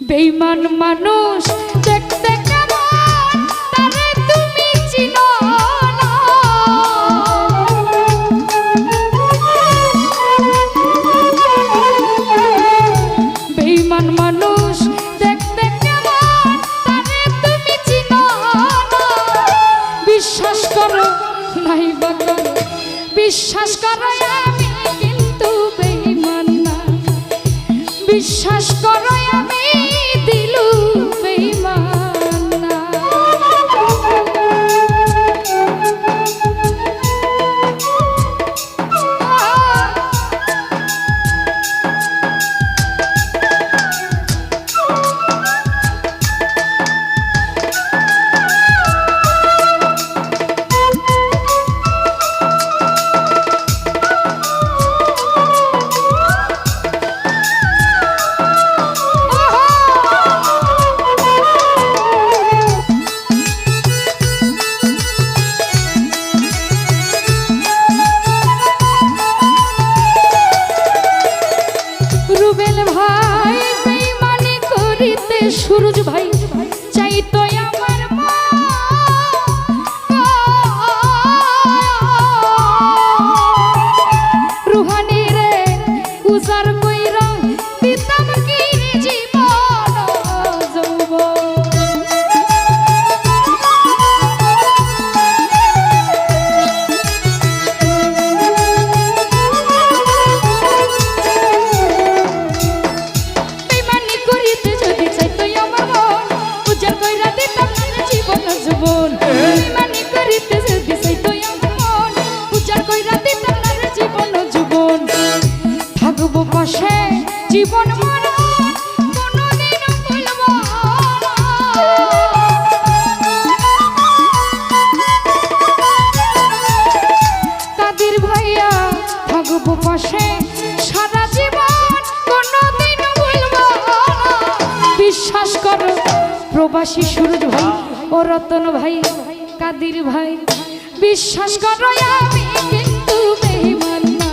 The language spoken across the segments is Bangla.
বেইমান মানুষ দেখতে বিশ্বাস করো আমি কিন্তু বেইমান না। বিশ্বাস করো আমি জীবন কাদের ভাইয়া থাকব পাশে? সারা জীবন কোনোদিন ভুলবো। বিশ্বাস করো, প্রবাসী সুরজ ভাই ও রতন ভাই, কাদির ভাই? বিশ্বাস করো আমি কিন্তু বেইমান না।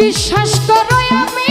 বিশ্বাস করো আমি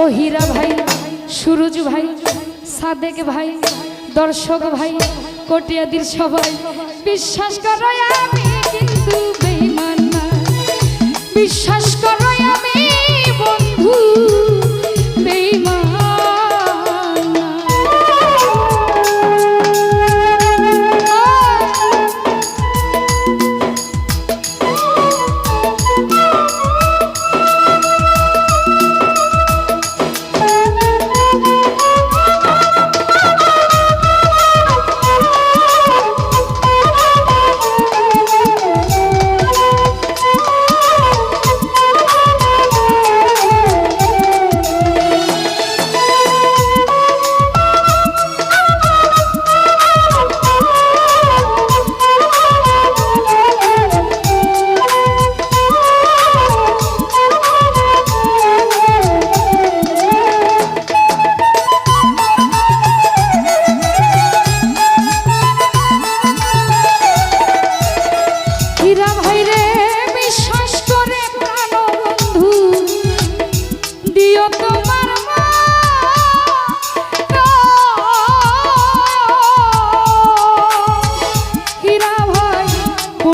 ও হীরা ভাই, সুরজ ভাই, সাদেক ভাই, দর্শক ভাই, কটিয়াদির সবাই, বিশ্বাস কিন্তু বিশ্বাস করো আমি বন্ধু বেঈমান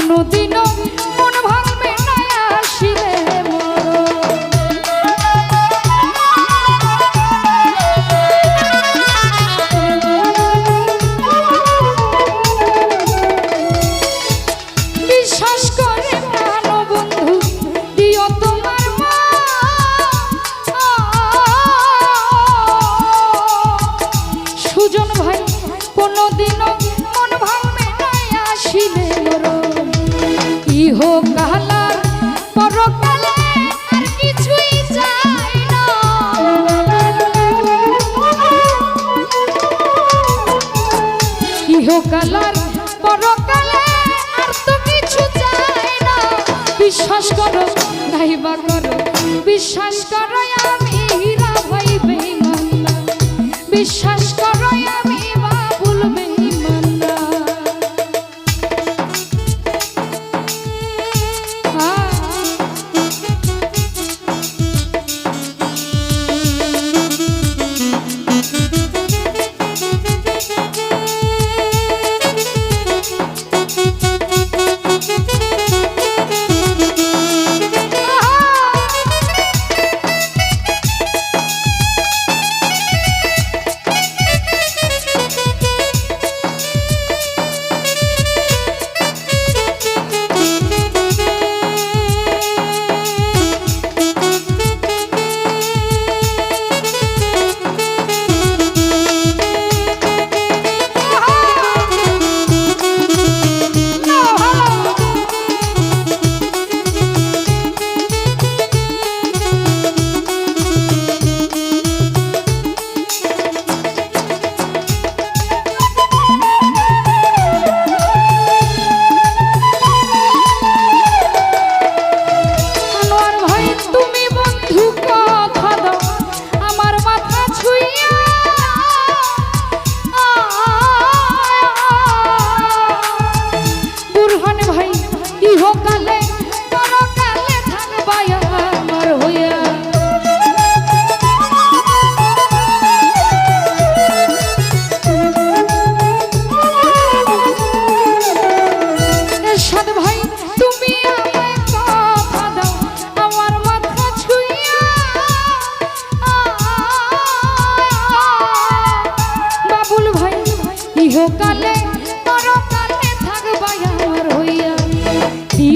কোনোদিনও ইহকালার পরকালে আর তো কিছু চাই না। বিশ্বাস করো করো, বিশ্বাস করো আমি হীরা বিশ্বাস করো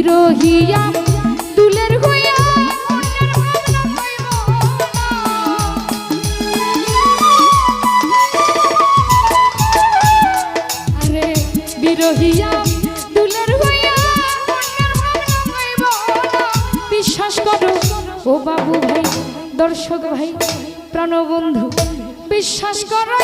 বিরহিয়া দুলের হইয়া আরে বিরহিয়া দুলের হইয়া। বিশ্বাস করো, ও বাবু ভাই, দর্শক ভাই, প্রাণবন্ধু, বিশ্বাস করো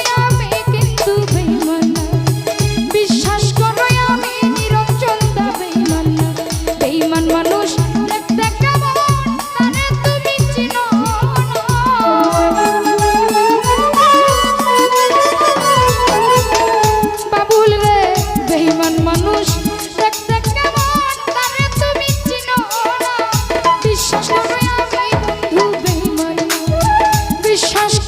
Shut